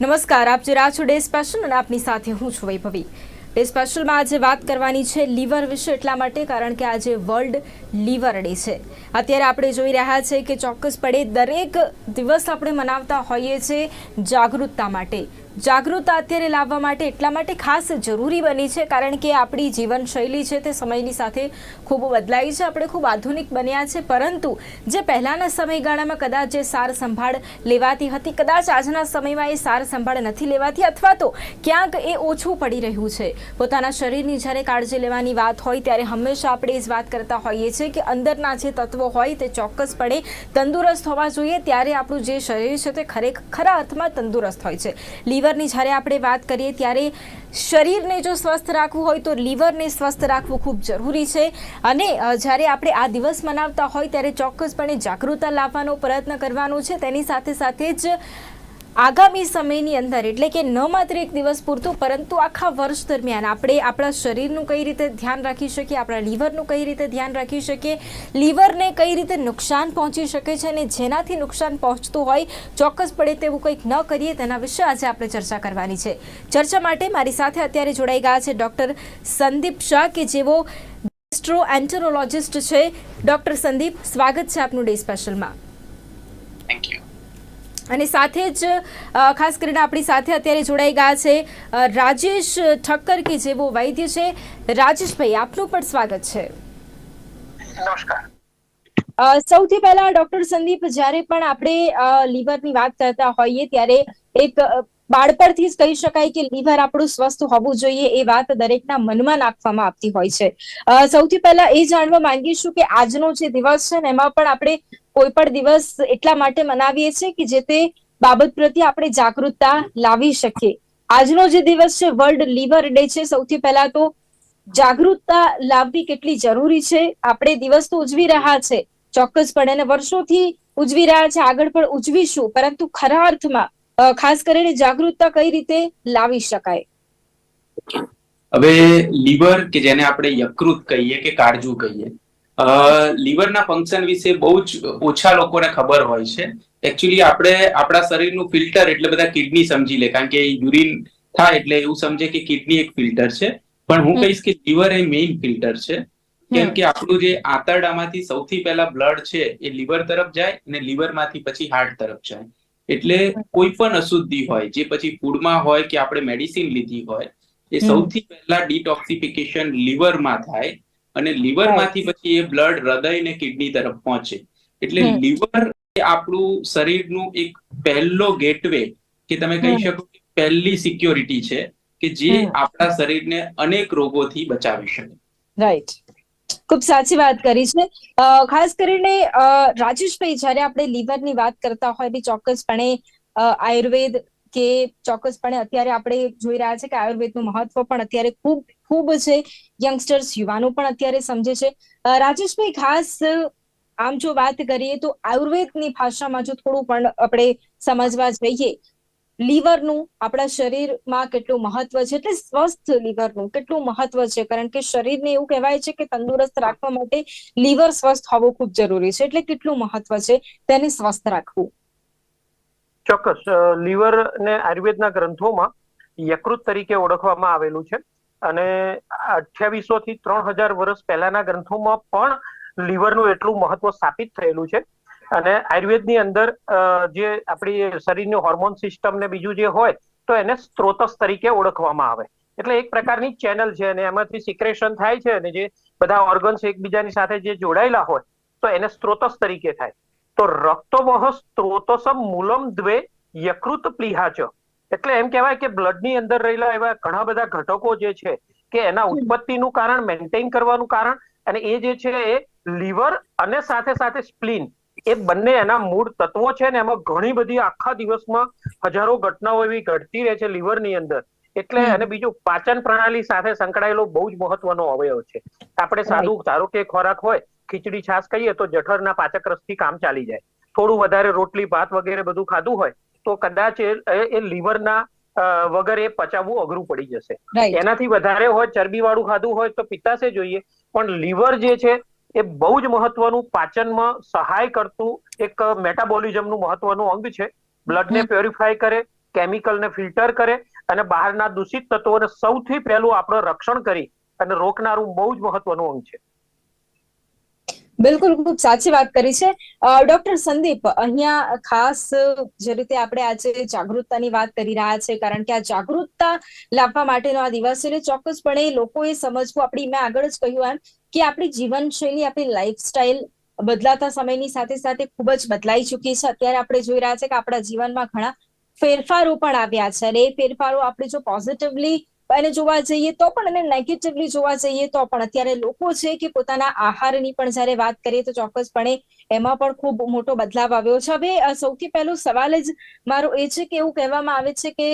નમસ્કાર, આપ જે છો ડે સ્પેશિયલ અને આપની સાથે હું છું વૈભવી. ડે સ્પેશિયલમાં આજે વાત કરવાની છે લીવર વિશે એટલા માટે કારણ કે આજે વર્લ્ડ લીવર ડે છે. અત્યારે આપણે જોઈ રહ્યા છે કે ચોક્કસપણે દરેક દિવસ આપણે મનાવતા હોઈએ છીએ જાગૃતતા માટે. જાગૃતતા અત્યારે લાવવા માટે એટલા માટે ખાસ જરૂરી બની છે, કારણ કે આપણી જીવનશૈલી છે તે સમયની સાથે ખૂબ બદલાઈ છે. આપણે ખૂબ આધુનિક બન્યા છે, પરંતુ જે પહેલાંના સમયગાળામાં કદાચ જે સાર સંભાળ લેવાતી હતી, કદાચ આજના સમયમાં એ સાર સંભાળ નથી લેવાતી, અથવા તો ક્યાંક એ ઓછું પડી રહ્યું છે. પોતાના શરીરની જ્યારે કાળજી લેવાની વાત હોય, ત્યારે હંમેશા આપણે એ જ વાત કરતા હોઈએ છીએ કે અંદરના જે તત્વો હોય તે ચોક્કસપણે તંદુરસ્ત હોવા જોઈએ, ત્યારે આપણું જે શરીર છે તે ખરેખર ખરા અર્થમાં તંદુરસ્ત હોય છે. લીવરની જ્યારે આપણે વાત કરીએ ત્યારે શરીરને જો સ્વસ્થ રાખવું હોય તો લીવરને સ્વસ્થ રાખવું ખૂબ જરૂરી છે. અને જ્યારે આપણે આ દિવસ મનાવતા હોય ત્યારે ચોક્કસપણે જાગૃતતા લાવવાનો પ્રયત્ન કરવાનો છે. તેની સાથે સાથે જ આગામી સમયની અંદર, એટલે કે ન માત્ર એક દિવસ પૂરતું, પરંતુ આખા વર્ષ દરમિયાન આપણે આપણા શરીરનું કઈ રીતે ધ્યાન રાખી શકીએ, આપણા લીવરનું કઈ રીતે ધ્યાન રાખી શકીએ, લીવરને કઈ રીતે નુકસાન પહોંચી શકે છે અને જેનાથી નુકસાન પહોંચતું હોય, ચોક્કસ પડે તેવું કંઈક ન કરીએ, તેના વિશે આજે આપણે ચર્ચા કરવાની છે. ચર્ચા માટે મારી સાથે અત્યારે જોડાઈ ગયા છે ડૉક્ટર સંદીપ શાહ, કે જેઓ ગેસ્ટ્રો એન્ટરોલોજિસ્ટ છે. ડૉક્ટર સંદીપ, સ્વાગત છે આપનું ડે સ્પેશલમાં થેન્ક યુ અને સાથે જ ખાસ કરીને આપણી સાથે અત્યારે જોડાઈ ગયા છે રાજેશ ઠક્કર કે જેવો વૈદ્ય છે. રાજેશભાઈ આપનું પણ સ્વાગત છે. નમસ્કાર. સૌથી પહેલા ડોક્ટર સંદીપ જ્યારે પણ આપણે લીવરની વાત કરતા હોઈએ ત્યારે એક બાળપણથી જ કહી શકાય કે લીવર આપણું સ્વસ્થ હોવું જોઈએ એ વાત દરેકના મનમાં નાખવામાં આવતી હોય છે. સૌથી પહેલા એ જાણવા માંગીશું કે આજનો જે દિવસ છે ને એમાં પણ આપણે કોઈ પણ દિવસ એટલા માટે મનાવીએ છીએ કે જે તે બાબત પ્રત્યે આપણે જાગૃતતા લાવી શકીએ. આજનો જે દિવસ છે વર્લ્ડ લીવર ડે છે, સૌથી પહેલા તો જાગૃતતા લાવવી કેટલી જરૂરી છે? આપણે દિવસ તો ઉજવી રહ્યા છે, ચોક્કસપણે અને વર્ષોથી ઉજવી રહ્યા છે, આગળ પણ ઉજવીશું, પરંતુ ખરા અર્થમાં ખાસ કરીને જાગૃતતા કઈ રીતે લાવી શકાય? હવે લીવર કે જેને આપણે યકૃત કહીએ કે કાળજુ કહીએ લીવરના ફંક્શન વિશે બહુ જ ઓછા લોકોને ખબર હોય છે. એકચ્યુઅલી આપણે આપણા શરીરનું ફિલ્ટર એટલે બધા કિડની સમજી લે કારણ કે યુરિન થાય એટલે એવું સમજે કે કિડની એક ફિલ્ટર છે. પણ હું કહીશ કે લીવર એ મેઇન ફિલ્ટર છે. કેમ કે આપણું જે આંતરડામાંથી સૌથી પહેલા બ્લડ છે એ લીવર તરફ જાય અને લીવરમાંથી પછી હાર્ટ તરફ જાય. એટલે કોઈ પણ અશુદ્ધિ હોય જે પછી ફૂડમાં હોય કે આપણે મેડિસિન લીધી હોય એ સૌથી પહેલા ડિટોક્સિફિકેશન લીવરમાં થાય. અને લીવરમાંથી પછી એ બ્લડ હૃદય ને કિડની તરફ પહોંચે. એટલે. લીવર એ આપણું શરીરનું એક પહેલો ગેટવે કે તમે કહી શકો કે પહેલી સિક્યોરિટી છે કે જે આપણા શરીરને અનેક રોગોથી બચાવી શકે. રાઈટ ખૂબ સાચી વાત કરી છે. ખાસ કરીને રાજેશભાઈ જ્યારે આપણે લીવરની વાત કરતા હોય બી ચોક્કસપણે આયુર્વેદ કે ચોક્કસપણે અત્યારે આપણે જોઈ રહ્યા છે કે આયુર્વેદનું મહત્વ પણ અત્યારે ખૂબ ખૂબ છે. યંગસ્ટર્સ, યુવાનો પણ અત્યારે સમજે છે. રાજેશભાઈ, ખાસ આમ જો વાત કરીએ તો આયુર્વેદની ભાષામાં જો થોડું પણ આપણે સમજવા જઈએ, લીવરનું આપણા શરીરમાં કેટલું મહત્વ છે, એટલે સ્વસ્થ લીવરનું કેટલું મહત્વ છે? કારણ કે શરીરને એવું કહેવાય છે કે તંદુરસ્ત રાખવા માટે લીવર સ્વસ્થ હોવું ખૂબ જરૂરી છે, એટલે કેટલું મહત્વ છે તેને સ્વસ્થ રાખવું. ચોક્કસ લીવર ને આયુર્વેદના ગ્રંથોમાં યકૃત તરીકે ઓળખવામાં આવેલું છે. અને અઠ્યાવીસો થી ત્રણ હજાર વર્ષ પહેલાના ગ્રંથોમાં પણ લીવરનું એટલું મહત્વ સ્થાપિત થયેલું છે. અને આયુર્વેદની અંદર જે આપણી શરીરની હોર્મોન સિસ્ટમ ને બીજું જે હોય, તો એને સ્ત્રોતસ તરીકે ઓળખવામાં આવે. એટલે એક પ્રકારની ચેનલ છે અને એમાંથી સિક્રેશન થાય છે અને જે બધા ઓર્ગન્સ એકબીજાની સાથે જે જોડાયેલા હોય, તો એને સ્ત્રોતસ તરીકે થાય. તો રક્તવહ સ્ત્રોતસમ મૂલમ દ્વે યકૃત પ્લિહાચ. એટલે એમ કહેવાય કે બ્લડની અંદર રહેલા એવા ઘણા બધા ઘટકો જે છે કે એના ઉત્પત્તિનું કારણ મેન્ટેન કરવાનું કારણ અને એ જે છે એ લીવર અને સાથે સાથે સ્પ્લીન એ બંને એના મૂળ તત્વો છે ને એમાં ઘણી બધી આખા દિવસમાં હજારો ઘટનાઓ એવી ઘટતી રહે છે લીવરની અંદર. એટલે. અને બીજું પાચન પ્રણાલી સાથે સંકળાયેલો બહુ જ મહત્વનો અવયવ છે. આપણે સાદું ધારો કે ખોરાક હોય ખીચડી છાશ કહીએ તો જઠરના પાચક રસથી કામ ચાલી જાય. થોડું વધારે રોટલી ભાત વગેરે બધું ખાધું હોય તો કદાચ એ લીવરના વગર એ પચાવવું અઘરું પડી જશે. એનાથી વધારે હોય ચરબી વાળું ખાધું હોય તો પિત્તાશે જોઈએ. પણ લીવર જે છે એ બહુ જ મહત્વનું પાચનમાં સહાય કરતું એક મેટાબોલિઝમનું મહત્વનું અંગ છે. બ્લડને. પ્યોરિફાય કરે કેમિકલને ફિલ્ટર કરે અને બહારના દૂષિત તત્વોને સૌથી પહેલું આપણે રક્ષણ કરી અને રોકનારું બહુ જ મહત્વનું અંગ છે. બિલકુલ ખૂબ સાચી વાત કરી છે. ડોક્ટર સંદીપ, અહીંયા ખાસ જે રીતે આપણે આજે જાગૃતતાની વાત કરી રહ્યા છે, કારણ કે આ જાગૃતતા લાવવા માટેનો આ દિવસ છે ચોક્કસપણે લોકોએ સમજવું, આપણી મેં આગળ જ કહ્યું એમ, કે આપણી જીવનશૈલી, આપણી લાઈફસ્ટાઈલ બદલાતા સમયની સાથે સાથે ખૂબ જ બદલાઈ ચૂકી છે. અત્યારે આપણે જોઈ રહ્યા છે કે આપણા જીવનમાં ઘણા ફેરફારો પણ આવ્યા છે, અને એ ફેરફારો આપણે જો પોઝિટિવલી એને જોવા જઈએ તો પણ અને નેગેટિવલી જોવા જઈએ તો પણ અત્યારે લોકો છે કે પોતાના આહારની પણ જ્યારે વાત કરીએ તો ચોક્કસપણે એમાં પણ ખૂબ મોટો બદલાવ આવ્યો છે. હવે સૌથી પહેલો સવાલ જ મારો એ છે કે એવું કહેવામાં આવે છે કે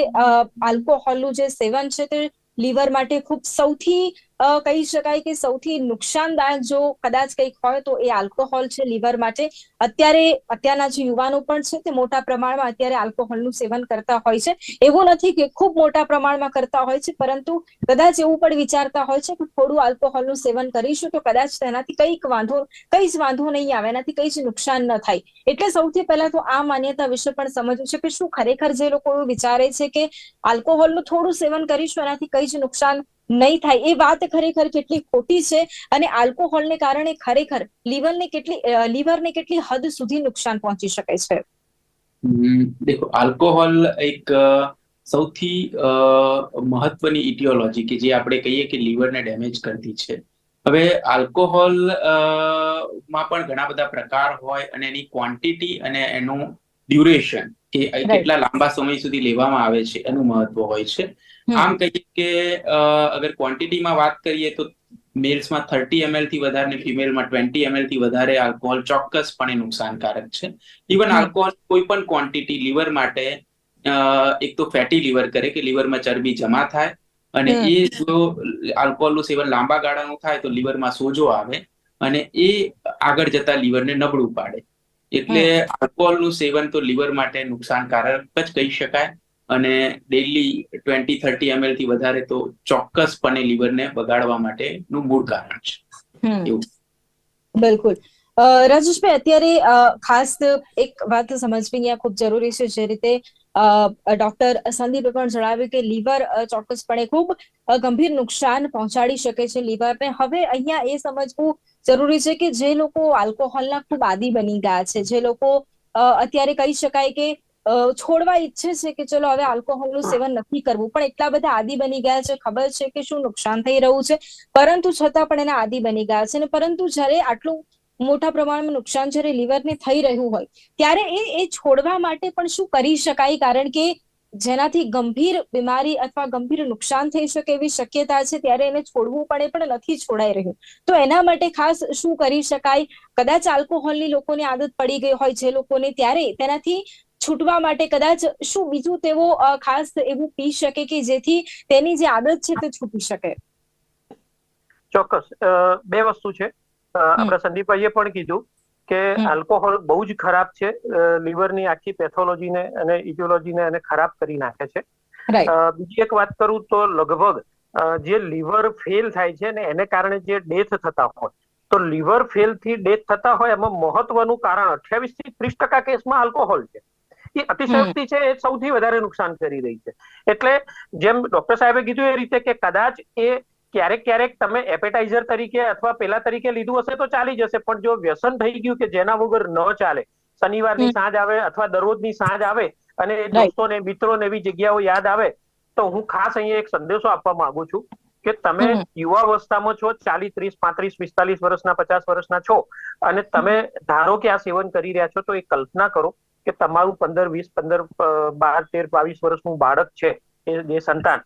આલ્કોહોલનું જે સેવન છે તે લીવર માટે ખૂબ સૌથી કહી શકાય કે સૌથી નુકસાનદાયક જો કદાચ કંઈક હોય તો એ આલ્કોહોલ છે, લીવર માટે. અત્યારે અત્યારના જે યુવાનો પણ છે તે મોટા પ્રમાણમાં અત્યારે આલ્કોહોલનું સેવન કરતા હોય છે. એવું નથી કે ખૂબ મોટા પ્રમાણમાં કરતા હોય છે, પરંતુ કદાચ એવું પણ વિચારતા હોય છે કે થોડું આલ્કોહોલનું સેવન કરીશું તો કદાચ તેનાથી કંઈક વાંધો, કઈ જ વાંધો નહીં આવે, એનાથી કઈ જ નુકસાન ન થાય. એટલે સૌથી પહેલા તો આ માન્યતા વિશે પણ સમજવું છે કે શું ખરેખર જે લોકો વિચારે છે કે આલ્કોહોલનું થોડું સેવન કરીશું, એનાથી કઈ જ નુકસાન નહીં થાય. એ વાત ખરેખર કેટલી ખોટી છે અને આલ્કોહોલને કારણે ખરેખર લીવરને કેટલી લીવરને કેટલી હદ સુધી નુકસાન પહોંચી શકે છે? દેખો આલ્કોહોલ એક સૌથી મહત્વની ઇટિયોલોજી કે જે આપણે કહીએ કે લીવરને ડેમેજ કરતી છે. હવે આલ્કોહોલમાં પણ ઘણા બધા પ્રકાર હોય અને એની ક્વોન્ટિટી અને એનું ડ્યુરેશન કે કેટલા લાંબા સમય સુધી લેવામાં આવે છે એનું મહત્વ હોય છે. આમ કહીએ કે અગર ક્વોન્ટિટીમાં વાત કરીએ તો મેલ્સમાં થર્ટી એમએલથી વધારે ને ફિમેલમાં ટ્વેન્ટી એમએલથી વધારે આલ્કોહોલ ચોક્કસપણે નુકસાનકારક છે. ઇવન આલ્કોહોલ કોઈ પણ ક્વોન્ટિટી લીવર માટે એક તો ફેટી લીવર કરે કે લીવરમાં ચરબી જમા થાય અને એ જો આલ્કોહોલનું સેવન લાંબા ગાળાનું થાય તો લીવરમાં સોજો આવે અને એ આગળ જતા લીવરને નબળું પાડે. એટલે આલ્કોહોલનું સેવન તો લીવર માટે નુકસાનકારક જ કહી શકાય. અને ડેલી ટ્વેન્ટી થર્ટી એમએલથી વધારે તો ચોક્કસપણે લીવરને બગાડવા માટેનું મૂળ કારણ છે. બિલકુલ. રાજેશભાઈ અત્યારે ખાસ એક વાત સમજવી અહીંયા ખૂબ જરૂરી છે. જે રીતે ડોક્ટર સંદીપે પણ જણાવ્યું કે લીવર ચોક્કસપણે ખૂબ ગંભીર નુકસાન પહોંચાડી શકે છે લીવરને હવે અહીંયા એ સમજવું જરૂરી છે કે જે લોકો આલ્કોહોલના ખૂબ આદિ બની ગયા છે. જે લોકો અત્યારે કહી શકાય કે છોડવા ઈચ્છે છે કે ચલો હવે આલ્કોહોલનું સેવન નથી કરવું. પણ એટલા બધા આદિ બની ગયા છે, ખબર છે કે શું નુકસાન થઈ રહ્યું છે? પરંતુ છતાં પણ એના આદિ બની ગયા છે અને પરંતુ જ્યારે આટલું મોટા પ્રમાણમાં નુકસાન જ્યારે લીવરને થઈ રહ્યું હોય, ત્યારે એ એ છોડવા માટે પણ શું કરી શકાય? કારણ કે જેનાથી ગંભીર બીમારી અથવા ગંભીર નુકસાન થઈ શકે એવી શક્યતા છે, ત્યારે એને છોડવું પડે પણ નથી છોડાઈ રહ્યું. તો એના માટે ખાસ શું કરી શકાય? કદાચ આલ્કોહોલની લોકોને આદત પડી ગઈ હોય, જે લોકોને ત્યારે તેનાથી છૂટવા માટે કદાચ શું બીજું તેઓ ખાસ એવું પી શકે કે જેથી તેની જે આદત છે તે છૂટી શકે? ચોક્કસ. બે વસ્તુ છે. આપણા સંદીપભાઈએ પણ કીધું કે આલ્કોહોલ બહુ જ ખરાબ છે. લીવરની આખી પેથોલોજીને અને ઇજિયોલોજીને એને ખરાબ કરી નાખે છે. બીજી એક વાત કરું તો લગભગ જે લીવર ફેલ થાય છે ને એને કારણે જે ડેથ થતા હોય તો લીવર ફેલથી ડેથ થતા હોય એમાં મહત્વનું કારણ અઠ્યાવીસથી ત્રીસ ટકા કેસમાં આલ્કોહોલ છે. એ અતિશયોક્તિ છે એ સૌથી વધારે નુકસાન કરી રહી છે. એટલે જેમ ડોક્ટર સાહેબે કીધું એ રીતે કે કદાચ એ ક્યારેક ક્યારેક તમે એપેટાઇઝર તરીકે અથવા પેલા તરીકે લીધું હશે તો ચાલી જશે પણ જો વ્યસન થઈ ગયું કે જેના વગર ન ચાલે શનિવારની સાંજ આવે અથવા દરરોજની સાંજ આવે અને દોસ્તોને મિત્રોને એવી જગ્યાઓ યાદ આવે તો હું ખાસ અહીંયા એક સંદેશો આપવા માંગુ છું કે તમે યુવાવસ્થામાં છો ચાલીસ ત્રીસ પાંત્રીસ પિસ્તાલીસ વર્ષના પચાસ વર્ષના છો અને તમે ધારો કે આ સેવન કરી રહ્યા છો તો એ કલ્પના કરો કે તમારું પંદર વીસ પંદર બાર તેર બાવીસ વર્ષનું બાળક છે એ જે સંતાન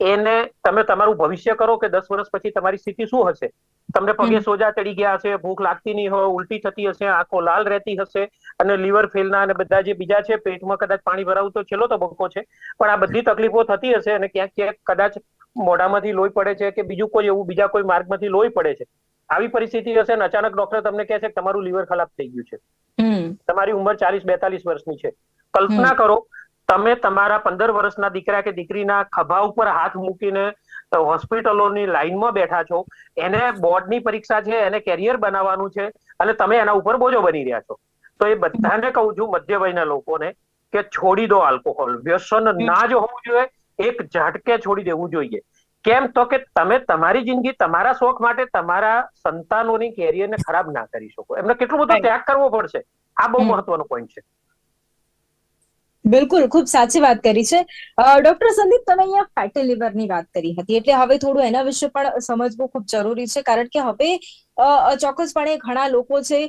એને તમે તમારું ભવિષ્ય કરો કે દસ વર્ષ પછી તમારી સ્થિતિ શું હશે? તમને પગે સોજા ચડી ગયા હશે ભૂખ લાગતી નહીં હોય ઉલટી થતી હશે આંખો લાલ રહેતી હશે અને લીવર ફેલના અને બધા જે બીજા છે પેટમાં કદાચ પાણી ભરાવું તો છેલ્લો તબક્કો છે પણ આ બધી તકલીફો થતી હશે અને ક્યાંક ક્યાંક કદાચ મોઢામાંથી લોહી પડે છે કે બીજું કોઈ એવું બીજા કોઈ માર્ગમાંથી લોહી પડે છે. આવી પરિસ્થિતિ હશે ને અચાનક ડોક્ટર તમને કહે છે કે તમારું લીવર ખરાબ થઈ ગયું છે. તમારી ઉંમર ચાલીસ બેતાલીસ વર્ષની છે. કલ્પના કરો તમે તમારા પંદર વર્ષના દીકરા કે દીકરીના ખભા ઉપર હાથ મૂકીને હોસ્પિટલોની લાઈનમાં બેઠા છો. એને બોર્ડની પરીક્ષા છે એને કેરિયર બનાવવાનું છે અને તમે એના ઉપર બોજો બની રહ્યા છો. તો એ બધાને કહું છું મધ્ય વયના લોકોને કે છોડી દો આલ્કોહોલ વ્યસન ના જ હોવું જોઈએ એક ઝાટકે છોડી દેવું જોઈએ. કેમ તો કે તમે તમારી જિંદગી તમારા શોખ માટે તમારા સંતાનોની કેરિયરને ખરાબ ના કરી શકો. એમને કેટલું બધું ત્યાગ કરવો પડશે. આ બહુ. મહત્વનો પોઈન્ટ છે. બિલકુલ ખૂબ સાચી વાત કરી છે. ડોક્ટર સંદીપ તમે અહીંયા ફેટી લીવરની વાત કરી હતી. એટલે હવે થોડું એના વિશે પણ સમજવું ખૂબ જરૂરી છે. કારણ કે હવે ચોક્કસપણે ઘણા લોકો છે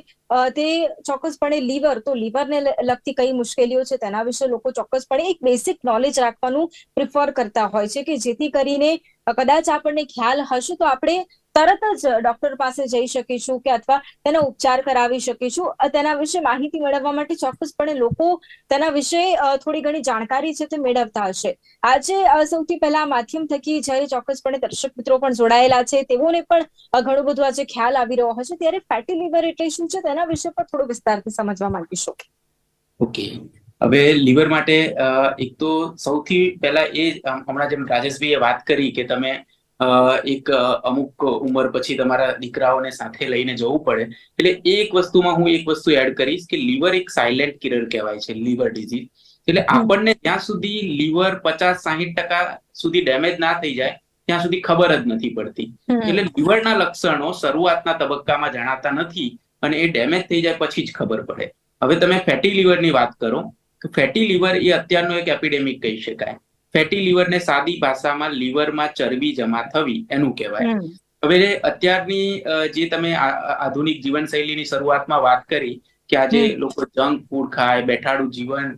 તે ચોક્કસપણે લીવર, તો લીવરને લગતી કઈ મુશ્કેલીઓ છે તેના વિશે લોકો ચોક્કસપણે એક બેસિક નોલેજ રાખવાનું પ્રિફર કરતા હોય છે કે જેથી કરીને કદાચ આપણને ખ્યાલ હશે તો આપણે તરત જ ડોક્ટર પાસે જઈ શકીશું કે અથવા તેનો ઉપચાર કરાવી શકીશું. તેના વિશે માહિતી મેળવવા માટે ચોક્કસપણે લોકો તેના વિશે થોડી ઘણી જાણકારી છે તે મેળવતા હશે. આજે સૌથી પહેલા માધ્યમ થકી જ્યારે ચોક્કસપણે દર્શક મિત્રો પણ જોડાયેલા છે, તેઓને પણ ઘણું બધું આજે ખ્યાલ આવી રહ્યો હશે. ત્યારે ફેટી લીવર એટલે શું છે તેના વિશે પણ થોડું વિસ્તારથી સમજવા માંગીશું. ઓકે. હવે લીવર માટે એક તો સૌથી પહેલા એ હમણાં જેમ રાજેશભાઈએ વાત કરી કે તમે એક અમુક ઉંમર પછી તમારા દીકરાઓને સાથે લઈને જવું પડે. એટલે એક વસ્તુમાં હું એક વસ્તુ એડ કરીશ કે લીવર એક સાયલેન્ટ કિરર કહેવાય છે લીવર ડિઝીઝ એટલે આપણને જ્યાં સુધી લીવર પચાસ સાહીઠ ટકા સુધી ડેમેજ ના થઈ જાય ત્યાં સુધી ખબર જ નથી પડતી. એટલે લીવરના લક્ષણો શરૂઆતના તબક્કામાં જણાતા નથી અને એ ડેમેજ થઈ જાય પછી જ ખબર પડે. હવે તમે ફેટી લીવરની વાત કરો ફેટી લીવર એ અત્યારનો એક એપિડેમિક કહી શકાય. ફેટી લીવરને સાદી ભાષામાં લીવરમાં ચરબી જમા થવી એનું કહેવાય. હવે અત્યારની જે તમે આધુનિક જીવનશૈલીની શરૂઆતમાં વાત કરી કે આજે લોકો જંક ફૂડ ખાય બેઠાડું જીવન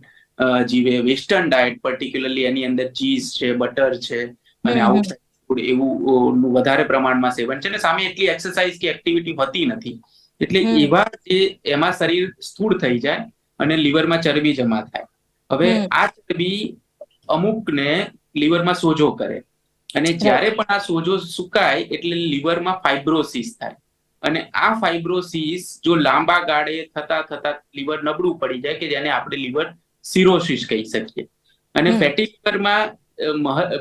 જીવે વેસ્ટર્ન ડાયટ પર્ટિક્યુલરલી એની અંદર ચીઝ છે બટર છે અને આવું ફૂડ એવું વધારે પ્રમાણમાં સેવન છે ને સામે એટલી એક્સરસાઇઝ કે એક્ટિવિટી હોતી નથી. એટલે એવા જે એમાં શરીર સ્થૂળ થઈ જાય અને લીવરમાં ચરબી જમા થાય. હવે આ ચરબી અમુકને લીવરમાં સોજો કરે. અને જ્યારે પણ આ સોજો સુકાય એટલે લીવરમાં ફાઇબ્રોસિસ થાય. અને આ ફાઇબ્રોસિસ જો લાંબા ગાળે થતા થતા લીવર નબળું પડી જાય કે જેને આપણે લીવર સિરોસિસ કહી શકીએ. અને. ફેટી લીવરમાં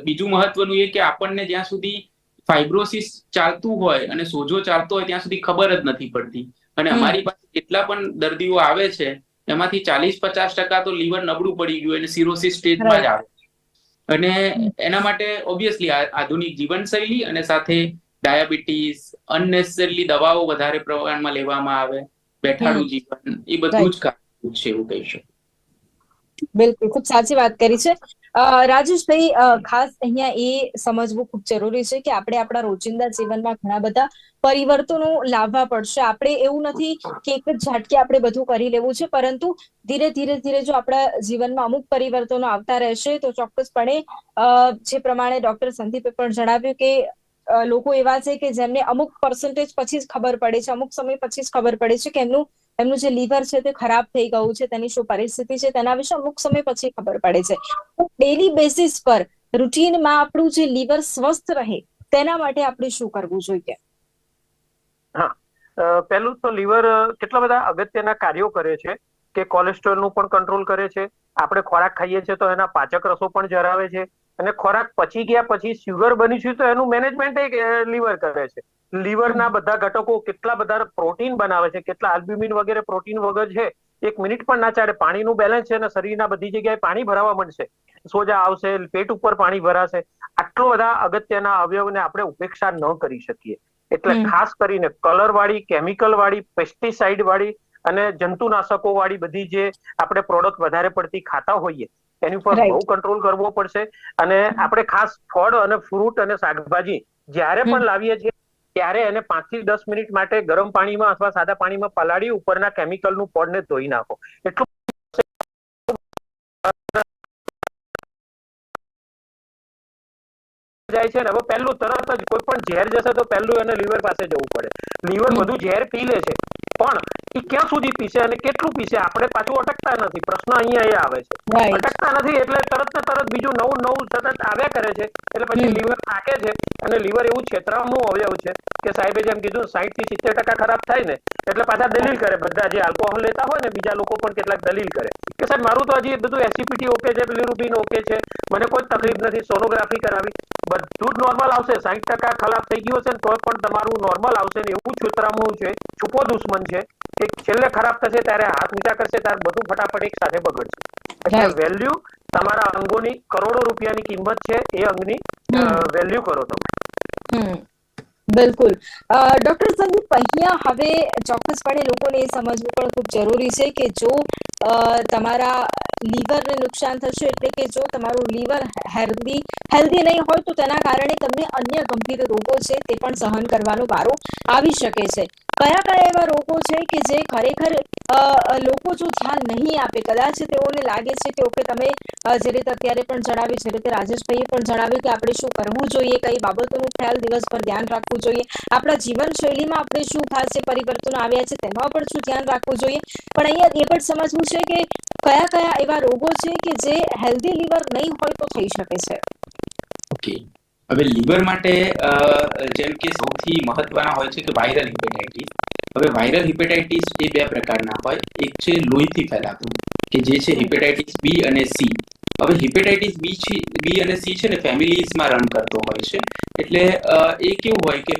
બીજું મહત્વનું એ કે આપણને જ્યાં સુધી ફાઇબ્રોસિસ ચાલતું હોય અને સોજો ચાલતો હોય ત્યાં સુધી ખબર જ નથી પડતી. અને અમારી પાસે જેટલા પણ દર્દીઓ આવે છે એમાંથી ચાલીસ પચાસ ટકા તો લીવર નબળું પડી ગયું અને સિરોસિસ સ્ટેજમાં જ આવે. અને એના માટે ઓબ્વિયસલી આધુનિક જીવનશૈલી અને સાથે ડાયાબિટીસ અનનેસેસરલી દવાઓ વધારે પ્રમાણમાં લેવામાં આવે બેઠાડું જીવન એ બધું જ કારણ છે એવું કહી શકું બિલકુલ, ખૂબ સાચી વાત કરી છે. રાજેશભાઈ ખાસ અહીંયા એ સમજવું ખૂબ જરૂરી છે કે આપણે આપણા રોજિંદા જીવનમાં ઘણા બધા પરિવર્તનો લાવવા પડશે. આપણે એવું નથી કે એક જ ઝાટકે આપણે બધું કરી લેવું છે, પરંતુ ધીરે ધીરે ધીરે જો આપણા જીવનમાં અમુક પરિવર્તનો આવતા રહેશે, તો ચોક્કસપણે જે પ્રમાણે ડોક્ટર સંદીપે પણ જણાવ્યું કે લોકો એવા છે કે જેમને અમુક પર્સન્ટેજ પછી જ ખબર પડે છે, અમુક સમય પછી જ ખબર પડે છે કે એમનું એમનું જે લીવર છે તે ખરાબ થઈ ગયું છે તેની શું પરિસ્થિતિ છે તેના વિશે અમુક સમય પછી ખબર પડે છે. ડેલી બેસિસ પર રૂટીનમાં આપણું જે લીવર સ્વસ્થ રહે તેના માટે આપણે શું કરવું જોઈએ? અ, પહેલું તો લીવર કેટલા બધા અગત્યના કાર્યો કરે છે કે કોલેસ્ટ્રોલનું પણ કંટ્રોલ કરે છે આપણે ખોરાક ખાઈએ છીએ તો એના પાચક રસો પણ જરાવે છે અને ખોરાક પચી ગયા પછી શુગર બની છે તો એનું મેનેજમેન્ટ લીવર કરે છે. લીવરના બધા ઘટકો કેટલા બધા પ્રોટીન બનાવે છે કેટલા આલ્બ્યુમિન વગેરે પ્રોટીન વગર છે એક મિનિટ પણ ના ચાલે. પાણીનું બેલેન્સ છે અને શરીરના બધી જગ્યાએ પાણી ભરાવા મળશે સોજા આવશે પેટ ઉપર પાણી ભરાશે. આટલો બધા અગત્યના અવયવને આપણે ઉપેક્ષા ન કરી શકીએ. એટલે ખાસ કરીને કલર વાળી કેમિકલ વાળી પેસ્ટિસાઇડ વાળી અને જંતુનાશકો વાળી બધી જે આપણે પ્રોડક્ટ વધારે પડતી ખાતા હોઈએ એની ઉપર. બહુ કંટ્રોલ કરવો પડશે. અને આપણે ખાસ ફળ અને ફ્રૂટ અને શાકભાજી જ્યારે પણ લાવીએ છીએ ત્યારે એને પાંચથી દસ મિનિટ માટે ગરમ પાણીમાં અથવા સાદા પાણીમાં પલાળી ઉપરના કેમિકલનું પડને ધોઈ નાખો. એટલું જાય છે ને હવે પહેલું તરત જ કોઈ પણ ઝેર જશે તો પહેલું એને લીવર પાસે જવું પડે. લીવર બધું ઝેર પી લે છે. પણ એ ક્યાં સુધી પીસે અને કેટલું પીસે? આપણે પાછું અટકતા નથી. પ્રશ્ન અહીંયા એ આવે છે. અટકતા નથી એટલે તરત ને તરત બીજું નવું નવું સતત આવ્યા કરે છે. એટલે પછી. લીવર થાકે છે અને લીવર એવું છેતરામનું અવયવ છે કે સાહેબે જેમ કીધું સાઈઠથી સિત્તેર ટકા ખરાબ થાય ને એટલે પાછા દલીલ કરે. બધા જે આલ્કોહોલ લેતા હોય ને બીજા લોકો પણ કેટલાક દલીલ કરે. કે સાહેબ મારું તો હજી બધું એસીપીટી ઓકે છે બિલિરુબિન ઓકે છે. મને કોઈ તકલીફ નથી સોનોગ્રાફી કરાવી. બધું જ નોર્મલ આવશે. સાઈઠ ટકા ખરાબ થઈ ગયું હશે ને તો પણ તમારું નોર્મલ આવશે ને એવું છેતરામણું છે. છુપો દુશ્મન છે. કે છેલ્લે ખરાબ થશે ત્યારે હાથ ઊંચા કરશે ત્યારે બધું ફટાફટ એક સાથે બગડશે. એટલે વેલ્યુ તમારા અંગોની કરોડો રૂપિયાની કિંમત છે એ અંગની વેલ્યુ કરો તમે. બિલકુલ. ડોક્ટર સંદીપ અહીંયા હવે ચોક્કસપણે લોકોને એ સમજવું પણ ખૂબ જરૂરી છે કે જો તમારા લીવરને નુકસાન થશે એટલે કે જો તમારું લીવર હેલ્ધી હેલ્ધી નહીં હોય તો તેના કારણે તમને અન્ય ગંભીર રોગો છે તે પણ સહન કરવાનો વારો આવી શકે છે. કયા કયા એવા રોગો છે કે જે ખરેખર લોકો જો ધ્યાન નહીં આપે? કદાચ તેઓને લાગે છે કે ઓકે, તમે જે રીતે અત્યારે પણ જણાવ્યું જે રીતે રાજેશભાઈએ પણ જણાવ્યું કે આપણે શું કરવું જોઈએ, કઈ બાબતોનું ખ્યાલ દિવસભર ધ્યાન રાખવું જોઈએ. આપણા જીવનશૈલીમાં આપણે શું ખાસ પરિવર્તનો આવ્યા છે તેમાં પણ શું ધ્યાન રાખવું જોઈએ? પણ અહીંયા એ પણ સમજવું છે કે કયા કયા એવા રોગો છે કે જે હેલ્ધી લીવર નહીં હોય તો થઈ શકે છે. ઓકે. હવે લીવર માટે જેમ કે સૌથી મહત્વના હોય છે કે વાયરલ હિપેટાઇટિસ હવે વાયરલ હિપેટાઇટિસ એ બે પ્રકારના હોય. એક છે લોહીથી ફેલાતું, કે જે છે હિપેટાઇટિસ બી અને સી હવે હિપેટાઇટિસ બી છે બી અને સી છે ને ફેમિલીઝમાં રન કરતો હોય છે. એટલે એ કેવું હોય કે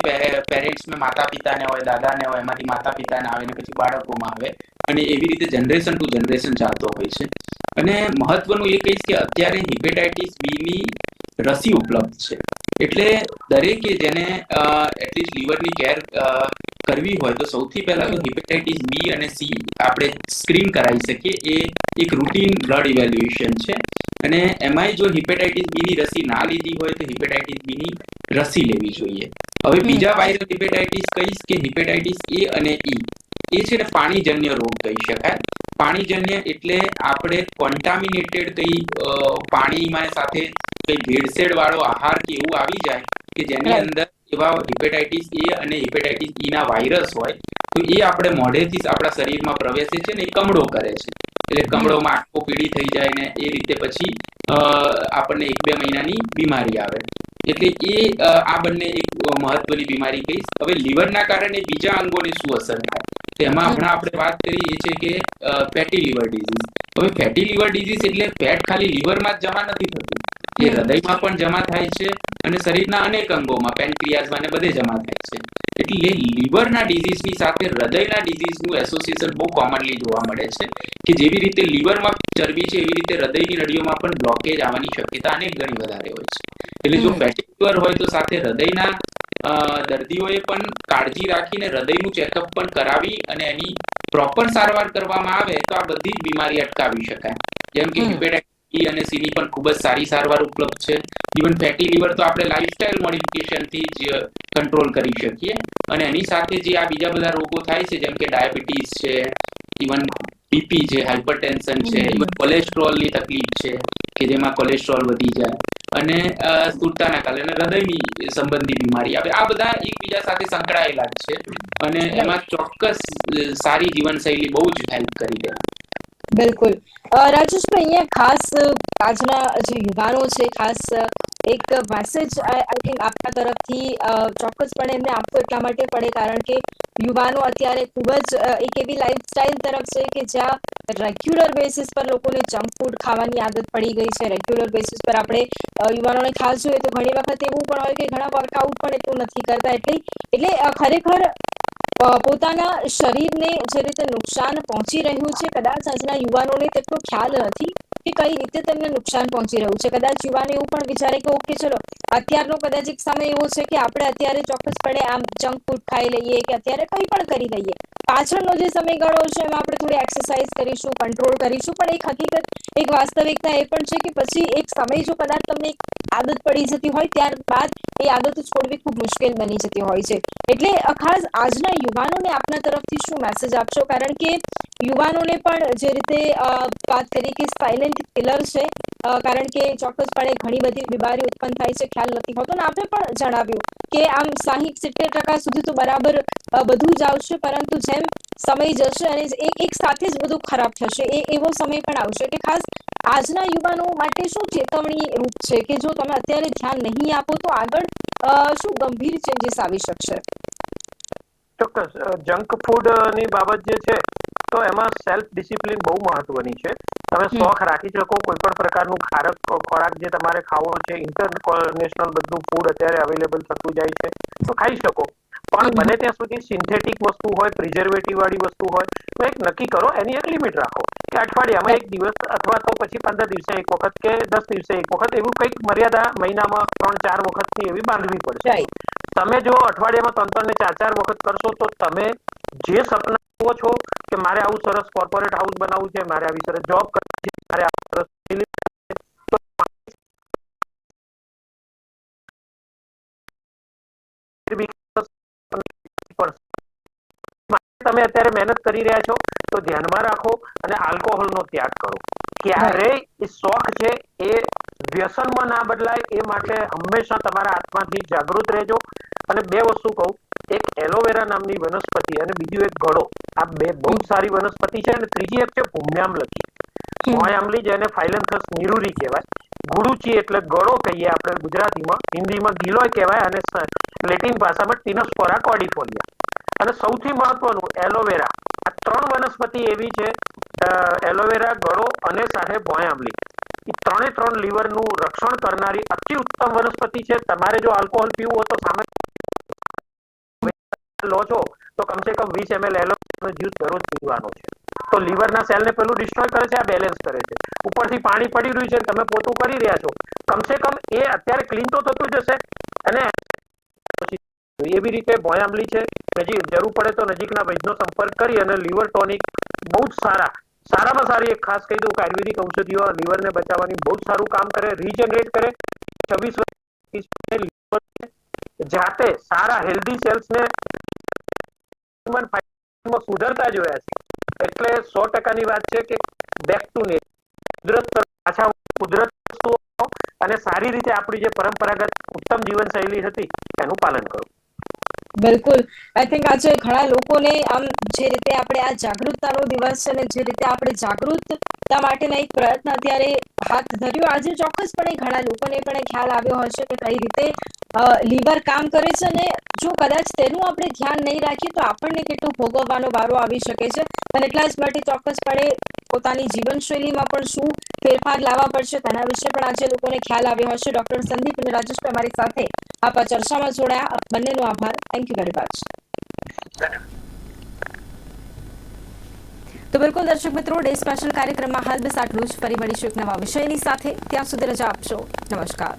પેરેન્ટ્સમાં માતા પિતાને હોય, દાદાને હોય, એમાંથી માતા પિતાને આવે ને પછી બાળકોમાં આવે અને એવી રીતે જનરેશન ટુ જનરેશન ચાલતો હોય છે. અને મહત્વનું એ કહીશ કે અત્યારે હિપેટાઇટિસ બીની રસી ઉપલબ્ધ છે. એટલે દરેકે જેને એટલીસ્ટ લીવરની કેર કરવી હોય તો સૌથી પહેલા તો હિપેટાઇટિસ બી અને સી આપણે સ્ક્રીન કરાવી શકીએ. એ એક રૂટીન બ્લડ ઇવેલ્યુએશન છે. અને એમાંય જો હિપેટાઇટિસ બીની રસી ના લીધી હોય તો હિપેટાઇટિસ બીની રસી લેવી જોઈએ. હવે બીજા વાયરલ હિપેટાઇટિસ કહીશ કે હિપેટાઇટિસ એ અને ઈ. એ છે ને પાણીજન્ય રોગ કહી શકાય. પાણીજન્ય એટલે આપણે કોન્ટામિનેટેડ કઈ પાણીમાં સાથે કઈ ભેળસેળ વાળો આહાર કે એવું આવી જાય કે જેની અંદર એવા હિપેટાઇટિસ એ અને હિપેટાઇટિસ ઈ ના વાયરસ હોય તો એ આપણે મોઢેથી આપણા શરીરમાં પ્રવેશે છે ને એ કમળો કરે છે. એટલે કમળોમાં આંખો પીળી થઈ જાય ને એ રીતે પછી આપણને એક બે મહિનાની બીમારી આવે. એટલે એ આ બંને એક મહત્વની બીમારી કહીશ. હવે લીવરના કારણે બીજા અંગોને શું અસર થાય? તો એમાં હમણાં આપણે વાત કરી એ છે કે ફેટી લીવર ડિઝીઝ હવે ફેટી લીવર ડિઝીઝ એટલે ફેટ ખાલી લીવરમાં જ જમા નથી થતું. એ હૃદયમાં પણ જમા થાય છે અને શરીરના અનેક અંગોમાં પેનક્રિયાઝમાં ને બધે જમા થાય છે. એટલે લીવરના ડિઝીઝની સાથે હૃદયના ડિઝીઝનું એસોસિએશન બહુ કોમનલી જોવા મળે છે કે જેવી રીતે લીવરમાં ચરબી છે એવી રીતે હૃદયની નળીઓમાં પણ બ્લોકેજ આવવાની શક્યતા અનેક ગણી વધારે હોય છે. એટલે જો. ફેટી લીવર હોય તો સાથે હૃદયના દર્દીઓએ પણ કાળજી રાખીને હૃદયનું ચેકઅપ પણ કરાવી અને એની પ્રોપર સારવાર કરવામાં આવે તો આ બધી જ બીમારી અટકાવી શકાય. જેમ કે હિપેટાઇટિસ બી અને સીની પણ ખૂબ જ સારી સારવાર ઉપલબ્ધ છે. ઇવન ફેટી લીવર તો આપણે લાઇફસ્ટાઇલ મોડિફિકેશનથી જ કંટ્રોલ કરી શકીએ. અને એની સાથે જે આ બીજા બધા રોગો થાય છે જેમ કે ડાયાબિટીસ છે ઇવન બીપી છે હાઇપરટેન્શન છે. ઇવન કોલેસ્ટ્રોલની તકલીફ છે કે જેમાં કોલેસ્ટ્રોલ વધી જાય. અને સ્થૂળતાના કારણે હૃદયની સંબંધી બીમારી. આવે આ બધા એકબીજા સાથે સંકળાયેલા છે. અને એમાં ચોક્કસ સારી જીવનશૈલી બહુ જ હેલ્પ કરી દે બિલકુલ. રાજેશભાઈ, અહીંયા ખાસ, આજના જે યુવાનો છે, ખાસ એક મેસેજ આઈ થિંક આપના તરફથી ચોક્કસપણે એમને આપવો એટલા માટે પડે કારણ કે યુવાનો અત્યારે ખૂબ જ એક એવી લાઈફસ્ટાઈલ તરફ છે કે જ્યાં રેગ્યુલર બેસિસ પર લોકોને જંક ફૂડ ખાવાની આદત પડી ગઈ છે. રેગ્યુલર બેસિસ પર આપણે યુવાનોને ખાસ જોઈએ તો ઘણી વખત એવું પણ હોય કે ઘણા વર્કઆઉટ પણ એટલું નથી કરતા. એટલે એટલે ખરેખર પોતાના શરીરને જે રીતે નુકસાન પહોંચી રહ્યું છે, કદાચ આજના યુવાનોને તેટલો ખ્યાલ નથી કે કઈ રીતે તેમને નુકસાન પહોંચી રહ્યું છે. કદાચ યુવાન એવું પણ વિચારે કે, ઓકે, ચલો, અત્યારનો કદાચ એક સમય એવો છે કે આપણે અત્યારે ચોક્કસપણે આમ જંક ફૂડ ખાઈ લઈએ કે અત્યારે કંઈ પણ કરી લઈએ. પાછળનો જે સમયગાળો છે, એમાં આપણે થોડી એક્સરસાઇઝ કરીશું, કંટ્રોલ કરીશું, પણ એક હકીકત, એક વાસ્તવિકતા એ પણ છે કે પછી એક સમય જો કદાચ તમને આદત પડી જતી હોય, ત્યારબાદ એ આદત છોડવી ખૂબ મુશ્કેલ બની જતી હોય છે. એટલે ખાસ આજના યુવાનોને આપના તરફથી શું મેસેજ આપશો? કારણ કે યુવાનોને પણ જે રીતે વાત કરી કે સાયલેન્ટ કિલર છે કારણ કે ચોક્કસપણે ઘણી બધી બીમારી ઉત્પન્ન થાય છે, ખ્યાલ નથી હોતો. અને આપણે પણ જણાવ્યું કે આમ સાહીઠ સિત્તેર ટકા સુધી તો બરાબર બધું જ આવશે, પરંતુ જેમ સમય જશે અને એક એક સાથે જ બધું ખરાબ થશે, એ, એવો સમય પણ આવશે કે ખાસ આજના યુવાનો માટે શું ચેતવણી રૂપ છે કે જો તમે અત્યારે ધ્યાન નહીં આપો તો આગળ શું ગંભીર ચેન્જીસ આવી શકશે? ચોક્કસ જંક ફૂડની બાબત જે છે તો એમાં સેલ્ફ ડિસિપ્લિન બહુ મહત્વની છે. તમે શોખ રાખી શકો કોઈ પણ પ્રકારનું ખારક ખોરાક જે તમારે ખાવો છે ઇન્ટરનેશનલ બધું ફૂડ અત્યારે અવેલેબલ થતું જાય છે તો ખાઈ શકો. પણ બને ત્યાં સુધી સિન્થેટિક વસ્તુ હોય પ્રિઝર્વેટિવ વાળી વસ્તુ હોય તો એક નક્કી કરો એની એક લિમિટ રાખો. કે અઠવાડિયામાં એક દિવસ અથવા તો પછી પંદર દિવસે એક વખત કે દસ દિવસે એક વખત એવું કંઈક મર્યાદા મહિનામાં ત્રણ ચાર વખતની એવી બાંધવી પડશે. તમે જો અઠવાડિયામાં ત્રણ ત્રણ ને ચાર ચાર વખત કરશો તો તમે જે સપના જુઓ છો કે મારે આવું સરસ કોર્પોરેટ હાઉસ બનાવવું છે મારે આવી સરસ જોબ કરવી છે મારે આવું સરસ facility છે, તો તમે અત્યારે મહેનત કરી રહ્યા છો, તો ધ્યાનમાં રાખો અને આલ્કોહોલનો ત્યાગ કરો. ક્યારેય શોખ છે એ વ્યસનમાં ના બદલાય, એ માટે હંમેશા તમારા આત્માથી જાગૃત રહેજો. અને બે વસ્તુ કહું, એક એલોવેરા નામની વનસ્પતિ અને બીજું એક ગળો. આ બે બહુ સારી વનસ્પતિ છે અને ત્રીજી એક છે ભૂમ્યામલકી મોય આંબલી જેને ફાઇલેન્થસ નિરુરી કહેવાય. ગુડુચી એટલે ગળો કહીએ આપણે ગુજરાતીમાં, હિન્દીમાં ગિલોય કહેવાય અને લેટિન ભાષામાં ટીનોસ્પોરા કોર્ડિફોલિયા અને સૌથી મહત્વનું એલોવેરા આ ત્રણ વનસ્પતિ એવી છે એલોવેરા ગળો અને સાથે ભોય આંબલી. એ ત્રણે ત્રણ લીવરનું રક્ષણ કરનારી અતિ ઉત્તમ વનસ્પતિ છે. તમારે જો આલ્કોહોલ પીવું હોય તો સામે લો છો, તો કમસે કમ વીસ એમએલ એલોવેરાનો જ્યુસ દરરોજ પીવાનો છે. તો લીવરના સેલને પેલું ડિસ્ટ્રોય કરે છે, આ બેલેન્સ કરે છે. ઉપરથી પાણી પડી રહ્યું છે તમે પોતું કરી રહ્યા છો. કમસે કમ એ અત્યારે ક્લીન તો થતું જશે અને એવી રીતે ભોયામલી છે નજીક જરૂર પડે તો નજીકના વૈદ્યનો સંપર્ક કરી અને લીવર ટોનિક બહુ જ સારા, સારામાં સારી એક ખાસ કહી દઉં કે આયુર્વેદિક ઔષધિઓ લીવરને બચાવવાની બહુ જ સારું કામ કરે, રીજનરેટ કરે. છવ્વીસ વર્ષ જાતે સારા હેલ્ધી સેલ્સને સુધરતા જોયા છે. એટલે સો ટકાની વાત છે કે બેક ટુ ને કુદરત પાછા કુદરત અને સારી રીતે આપણી જે પરંપરાગત ઉત્તમ જીવનશૈલી હતી, એનું પાલન કરો. બિલકુલ. આઈ થિંક આજે ઘણા લોકોને આમ જે રીતે આપણે આ જાગૃતતાનો દિવસ છે ને જે રીતે આપણે જાગૃતતા માટેના એક પ્રયત્ન અત્યારે હાથ ધર્યો, આજે ચોક્કસપણે ઘણા લોકોને પણ ખ્યાલ આવ્યો હશે કે કઈ રીતે લીવર કામ કરે છે અને જો કદાચ તેનું આપણે ધ્યાન નહીં રાખીએ તો આપણને કેટલું ભોગવવાનો વારો આવી શકે છે. અને એટલા જ માટે ચોક્કસપણે પોતાની જીવનશૈલીમાં પણ શું ફેરફાર લાવવા પડશે તેના વિશે પણ આજે લોકોને ખ્યાલ આવ્યો હશે. ડોક્ટર સંદીપ અને રાજેશ અમારી સાથે આપ ચર્ચામાં જોડાયા. બંનેનો આભાર. થેન્ક યુ વેરી મચ તો બિલકુલ દર્શક મિત્રો, ડે સ્પેશિયલ કાર્યક્રમમાં હાલ બસ આટલું જ. ફરી મળીશું એક નવા વિષયની સાથે. ત્યાં સુધી રજા આપશો નમસ્કાર.